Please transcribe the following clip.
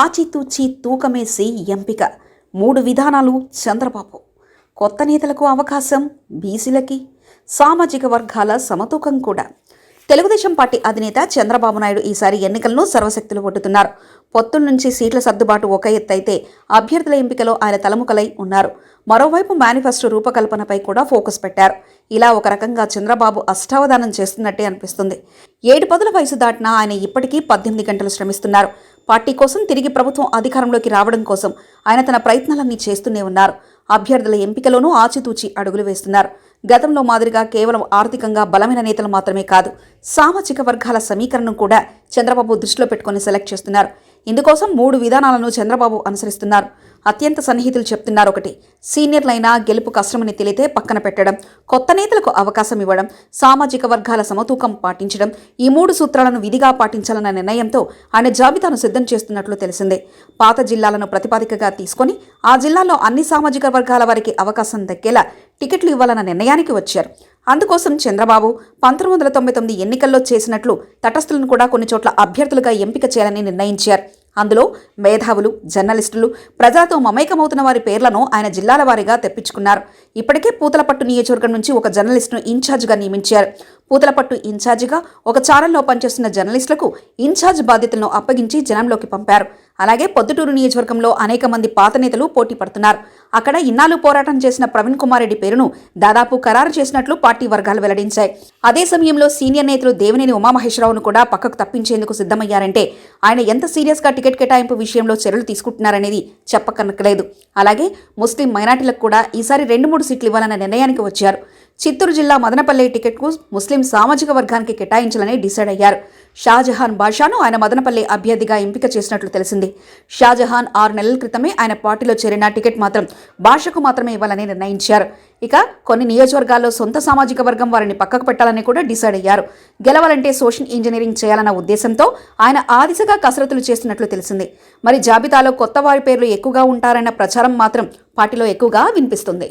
ఆచితూచి తూకమేసి ఎంపిక. మూడు విధానాలు చంద్రబాబు. కొత్త నేతలకు అవకాశం బీసీలకి సామాజిక వర్గాల సమతూకం కూడా. తెలుగుదేశం పార్టీ అధినేత చంద్రబాబు నాయుడు ఈసారి ఎన్నికలను సర్వశక్తులు ఒడ్డుతున్నారు పొత్తుల నుంచి సీట్ల సర్దుబాటు ఒక ఎత్తు అయితే అభ్యర్థుల ఎంపికలో ఆయన తలముకలై ఉన్నారు. మరోవైపు మేనిఫెస్టో రూపకల్పనపై కూడా ఫోకస్ పెట్టారు. ఇలా ఒక రకంగా చంద్రబాబు అష్టావధానం చేస్తున్నట్టే అనిపిస్తుంది. ఏడు పదుల వయసు దాటినా ఆయన ఇప్పటికీ పద్దెనిమిది గంటలు శ్రమిస్తున్నారు. పార్టీ కోసం తిరిగి ప్రభుత్వం అధికారంలోకి రావడం కోసం ఆయన తన ప్రయత్నాలన్నీ చేస్తూనే ఉన్నారు. అభ్యర్థుల ఎంపికలోనూ ఆచితూచి అడుగులు వేస్తున్నారు. గతంలో మాదిరిగా కేవలం ఆర్థికంగా బలమైన నేతలు మాత్రమే కాదు సామాజిక వర్గాల సమీకరణం కూడా చంద్రబాబు దృష్టిలో పెట్టుకొని సెలెక్ట్ చేస్తున్నారు. ఇందుకోసం మూడు విధానాలను చంద్రబాబు అనుసరిస్తున్నారు. అత్యంత సన్నిహితులు చెప్తున్నారు ఒకటి. సీనియర్లైనా గెలుపు కష్టమని తెలితే పక్కన పెట్టడం కొత్త నేతలకు అవకాశం ఇవ్వడం సామాజిక వర్గాల సమతూకం పాటించడం ఈ మూడు సూత్రాలను విధిగా పాటించాలన్న నిర్ణయంతో ఆయన జాబితాను సిద్ధం చేస్తున్నట్లు తెలిసిందే. పాత జిల్లాలను ప్రతిపాదికగా తీసుకొని ఆ జిల్లాలో అన్ని సామాజిక వర్గాల వారికి అవకాశం దక్కేలా టికెట్లు ఇవ్వాలన్న నిర్ణయానికి వచ్చారు. అందుకోసం చంద్రబాబు పంతొమ్మిది వందల తొంభై తొమ్మిది ఎన్నికల్లో చేసినట్లు తటస్థులను కూడా కొన్ని చోట్ల అభ్యర్థులుగా ఎంపిక చేయాలని నిర్ణయించారు. అందులో మేధావులు జర్నలిస్టులు ప్రజలతో మమేకమవుతున్న వారి పేర్లను ఆయన జిల్లాల వారీగా తెప్పించుకున్నారు. ఇప్పటికే పూతలపట్టు నియోజకవర్గం నుంచి ఒక జర్నలిస్టును ఇన్ఛార్జిగా నియమించారు. పూతలపట్టు ఇన్ఛార్జిగా ఒక ఛానల్లో పనిచేస్తున్న జర్నలిస్టులకు ఇన్ఛార్జ్ బాధ్యతలను అప్పగించి జనంలోకి పంపారు. అలాగే పొద్దుటూరు నియోజకవర్గంలో అనేక మంది పాత నేతలు పోటీ పడుతున్నారు. అక్కడ ఇన్నాళ్ళు పోరాటం చేసిన ప్రవీణ్ కుమార్ రెడ్డి పేరును దాదాపు ఖరారు చేసినట్లు పార్టీ వర్గాలు వెల్లడించాయి. అదే సమయంలో సీనియర్ నేతలు దేవినేని ఉమామహేశ్వరరావును కూడా పక్కకు తప్పించేందుకు సిద్ధమయ్యారంటే ఆయన ఎంత సీరియస్గా టికెట్ కేటాయింపు విషయంలో చర్యలు తీసుకుంటున్నారనేది చెప్పకనక్కలేదు అలాగే ముస్లిం మైనార్టీలకు కూడా ఈసారి రెండు మూడు సీట్లు ఇవ్వాలన్న నిర్ణయానికి వచ్చారు. చిత్తూరు జిల్లా మదనపల్లి టికెట్కు ముస్లిం సామాజిక వర్గానికి కేటాయించాలని డిసైడ్ అయ్యారు. షాజహాన్ బాషాను ఆయన మదనపల్లి అభ్యర్థిగా ఎంపిక చేసినట్లు తెలిసింది. షాజహాన్ ఆరు నెలల క్రితమే ఆయన పార్టీలో చేరిన టికెట్ మాత్రం భాషకు మాత్రమే ఇవ్వాలని నిర్ణయించారు. ఇక కొన్ని నియోజకవర్గాల్లో సొంత సామాజిక వర్గం వారిని పక్కకు పెట్టాలని కూడా డిసైడ్ అయ్యారు. గెలవాలంటే సోషల్ ఇంజనీరింగ్ చేయాలన్న ఉద్దేశంతో ఆయన ఆ దిశగా కసరత్తులు చేస్తున్నట్లు తెలిసింది. మరి జాబితాలో కొత్త వారి పేర్లు ఎక్కువగా ఉంటారన్న ప్రచారం మాత్రం పార్టీలో ఎక్కువగా వినిపిస్తుంది.